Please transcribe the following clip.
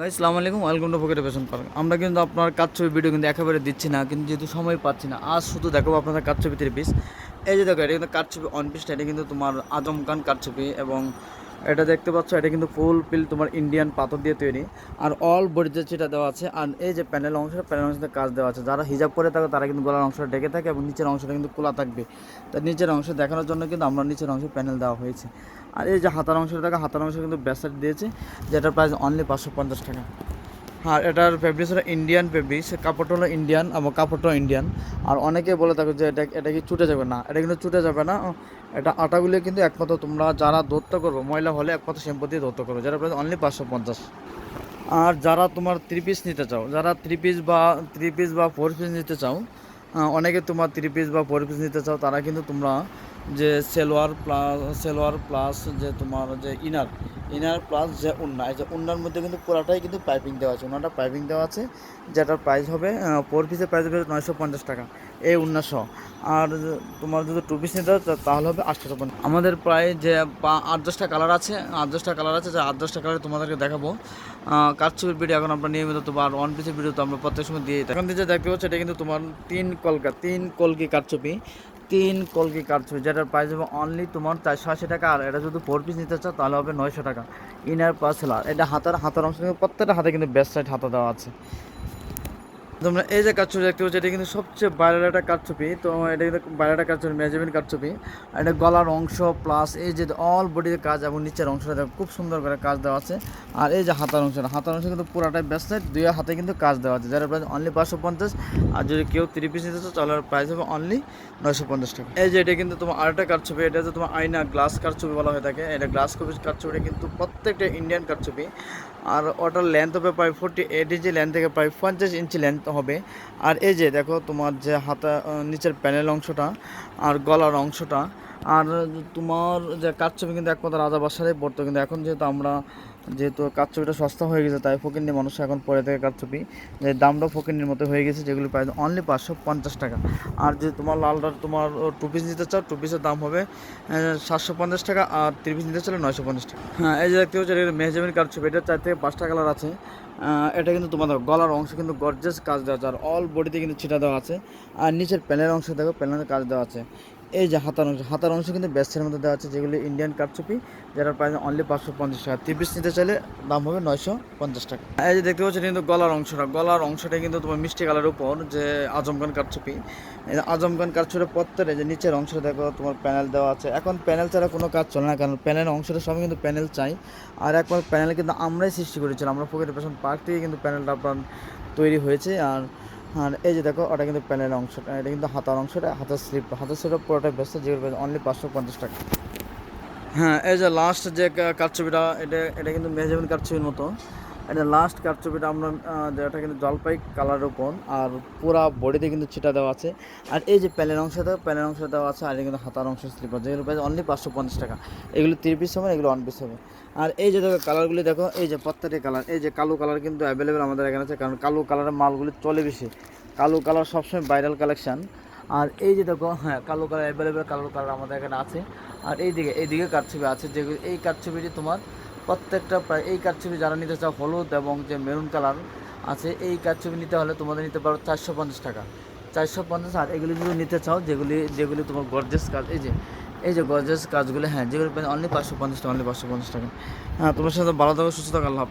Guys সালাম আলাইকুম। Welcome to পকেটে ফ্যাশন পার্ক আমরা কিন্তু আপনার কাজ ছবি ভিডিও কিন্তু একেবারে দিচ্ছি না, কিন্তু যেহেতু সময় পাচ্ছি না, আজ শুধু দেখাবো আপনাদের কাজ ছবি থ্রি পিস এই যে দেখো, এটা কিন্তু কাজ ছবি অন পিসটা এটা কিন্তু তোমার আজম খান কাজ ছবি এবং এটা দেখতে পাচ্ছ, এটা কিন্তু ফুল পিল তোমার ইন্ডিয়ান পাথর দিয়ে তৈরি। আর অল বডিতে যেটা দেওয়া আছে, আর এই যে প্যানেল অংশটা প্যানেল অংশ কাজ দেওয়া আছে। যারা হিজাব করে থাকে, তারা কিন্তু গলার অংশটা ডেকে থাকে এবং নিচের অংশটা কিন্তু খোলা থাকবে। তার নিচের অংশ দেখানোর জন্য কিন্তু আমরা নিচের অংশে প্যানেল দেওয়া হয়েছে। আর এই যে হাতার অংশটা থাকে হাতার অংশ কিন্তু ব্যাসার দিয়েছে, যেটার প্রাইস অনলি পাঁচশো পঞ্চাশ টাকা। হ্যাঁ এটার ফেব্রিক্স হলো ইন্ডিয়ান ফেব্রিক্স কাপড়টা হলো ইন্ডিয়ান এবং কাপড়টাও ইন্ডিয়ান আর অনেকে বলে থাকো যে এটা এটা কি চুটে যাবে? না, এটা কিন্তু চুটে যাবে না। এটা আটাগুলো কিন্তু একমাত্র তোমরা যারা ধরতে করব ময়লা হলে একমাত্র শ্যাম্পু দিয়ে ধরতে করব যেটা প্রাইস অনলি পাঁচশো পঞ্চাশ। আর যারা তোমার থ্রি পিস নিতে চাও, যারা থ্রি পিস বা থ্রি পিস বা ফোর পিস নিতে চাও অনেকে তোমার থ্রি পিস বা ফোর পিস নিতে চাও, তারা কিন্তু তোমরা যে সেলোয়ার প্লাস সেলোয়ার প্লাস যে তোমার যে ইনার ইনার প্লাস যে উন্না, এই যে উন্নার মধ্যে কিন্তু পুরাটাই কিন্তু পাইপিং দেওয়া আছে। উন্নাটা পাইপিং দেওয়া আছে, যেটার প্রাইস হবে ফোর পিসের প্রাইস হবে নয়শো পঞ্চাশ টাকা, এই উন্না সহ। আর তোমার যদি টু পিস নিতে তাহলে হবে আটশো পঞ্চাশ আমাদের প্রায় যে আট দশটা কালার আছে, আট দশটা কালার আছে, যে আট দশটা কালার তোমাদেরকে দেখাবো। কারচুপির ভিডিও এখন আমরা নিয়মিত তোমার ওয়ান পিসের ভিডিও তো আমরা প্রত্যেক সময় দিয়ে। এখন যে দেখতে পাচ্ছ, এটা কিন্তু তোমার তিন কলকা তিন কলকি কারচুপি। তিন কলকি কাটছো যেটার প্রাইস হবে অনলি তোমার চারশো ছয়শো টাকা, আর এটা যদি ফোর পিস নিতে চাও, তাহলে হবে নয়শো টাকা। ইনার পার্সেলার এটা হাতার হাতার অংশ প্রত্যেকটা হাতে কিন্তু বেস্ট সাইড হাতা দেওয়া আছে। তোমরা এই যে কাঠছবি দেখতে পাচ্ছ, এটা কিন্তু সবচেয়ে বাইরের একটা কাঠছবি তো এটা কিন্তু বাইরের একটা কাঠছবি মেজারমেন্ট কাঠছবি এটা গলার অংশ প্লাস এই যে অল বডির কাজ এবং নিচের অংশটা খুব সুন্দর করে কাজ দেওয়া আছে। আর এই যে হাতার অংশটা হাতার অংশ কিন্তু পুরাটাই ব্যস্ত দুই হাতে কিন্তু কাজ দেওয়া আছে। যার প্রাইস অনলি পাঁচশো পঞ্চাশ, আর যদি কেউ থ্রি পিস নিতে চাও, তাহলে প্রাইস হবে অনলি নয়শো পঞ্চাশ টাকা। এই যে এটা কিন্তু তোমার আরেকটা কাঠছবি এটা হচ্ছে তোমার আয়না গ্লাস কাঠছবি বলা হয়ে থাকে। এটা গ্লাস কপি কাঠছবিটা কিন্তু প্রত্যেকটা ইন্ডিয়ান কাঠছবি আর ওটার লেন্থ হবে প্রায় ফোরটি এইট ইঞ্চি লেন্থ থেকে প্রায় পঞ্চাশ ইঞ্চি লেন্থ হবে। আর এই যে দেখো তোমার যে হাতা নিচের প্যানেল অংশটা আর গলার অংশটা। আর তোমার যে কাটছবি কিন্তু একমাত্র রাজা বাসারে পড়তো। কিন্তু এখন যেহেতু আমরা যেহেতু কাঠছবিটা সস্তা হয়ে গেছে, তাই ফকিন্নি মানুষ এখন পরে থেকে কাঠছবি যে দামটাও ফকিন্নির মতো হয়ে গেছে, যেগুলি প্রায় অনলি পাঁচশো পঞ্চাশ টাকা। আর যে তোমার লালটা তোমার টু পিস নিতে চাও টু পিসের দাম হবে সাতশো পঞ্চাশ টাকা, আর থ্রি পিস নিতে চাইলে নয়শো পঞ্চাশ টাকা। হ্যাঁ এই যে দেখতে পাচ্ছ মেহজামিন কাঠছবি এটা চার থেকে পাঁচটা কালার আছে। এটা কিন্তু তোমাদের গলার অংশ কিন্তু গর্জেস কাজ দেওয়া আছে, আর অল বডিতে কিন্তু ছিটা দেওয়া আছে। আর নিচের প্যানেলের অংশ দেখো প্যানেলের কাজ দেওয়া আছে। এই যে হাতার অংশ হাতার অংশ কিন্তু বেস্টের মধ্যে দেওয়া আছে, যেগুলি ইন্ডিয়ান কাঠচুপি যেটার প্রাইস অনলি পাঁচশো পঞ্চাশ টাকা। থ্রি নিতে চাইলে দাম হবে নয়শো পঞ্চাশ টাকা। এই যে দেখতে পাচ্ছি কিন্তু গলার অংশটা গলার অংশটা কিন্তু তোমার মিষ্টি কালারের উপর যে এই যে আজমখান কাঠচুপি প্রত্যেকটা যে নিচের অংশটা দেখো, তোমার প্যানেল দেওয়া আছে। এখন প্যানেল ছাড়া কোনো কাজ চলে না, কারণ প্যানেলের অংশটা সবই কিন্তু প্যানেল চাই। আর একবার প্যানেল কিন্তু আমরাই সৃষ্টি করেছিলাম, আমরা পকেট পেশন পার্ক থেকে কিন্তু প্যানেলটা আপনার তৈরি হয়েছে। আর আর এই যে দেখো, ওটা কিন্তু প্যানেলের অংশটা, এটা কিন্তু হাতার অংশটা, হাতের স্লিপ হাতের স্লিপটা পুরোটা ব্যস্ত, যেগুলো অনলি পাঁচশো পঞ্চাশ টাকা। হ্যাঁ এই যে লাস্ট যে কারচুপিটা, এটা এটা কিন্তু মেজামিন কারচুপির মতো। এটা লাস্ট কারচুপিটা আমরা যেটা কিন্তু জলপাই কালারের উপর, আর পুরা বডিতে কিন্তু ছিটা দেওয়া আছে। আর এই যে প্যানের অংশটা প্যানের অংশ দেওয়া আছে, আর কিন্তু হাতার অংশ স্লিপার যেগুলো প্রাইস অনলি পাঁচশো পঞ্চাশ টাকা। এগুলো থ্রি হবে, এগুলো ওয়ান পিস হবে। আর এই যে দেখো কালারগুলি দেখো, এই যে প্রত্যেকটা কালার এই যে কালো কালার কিন্তু অ্যাভেলেবেল আমাদের এখানে আছে, কারণ কালো কালারের মালগুলি চলে বেশি। কালো কালার সবসময় ভাইরাল কালেকশান আর এই যে দেখো হ্যাঁ কালো কালার অ্যাভেলেবেল কালো কালার আমাদের এখানে আছে। আর এই দিকে এই দিকে কাঠছবি আছে যেগুলো এই কাঠছবিটি তোমার প্রত্যেকটা প্রায়, এই কাঠছবি যারা নিতে চাও হলুদ এবং যে মেরুন কালার আছে, এই কাঠছবি নিতে হলে তোমাদের নিতে পারো চারশো পঞ্চাশ টাকা। চারশো পঞ্চাশ আর এগুলি যদি নিতে চাও, যেগুলি যেগুলি তোমার গর্জেস কাজ, এই যে এই যে গর্জেস কাজগুলো হ্যাঁ যেগুলো অনলি পাঁচশো পঞ্চাশ টাকা অনলি পাঁচশো পঞ্চাশ টাকা। হ্যাঁ তোমার সাথে ভালো থাকো, সুস্থ থাকো, আল্লাহ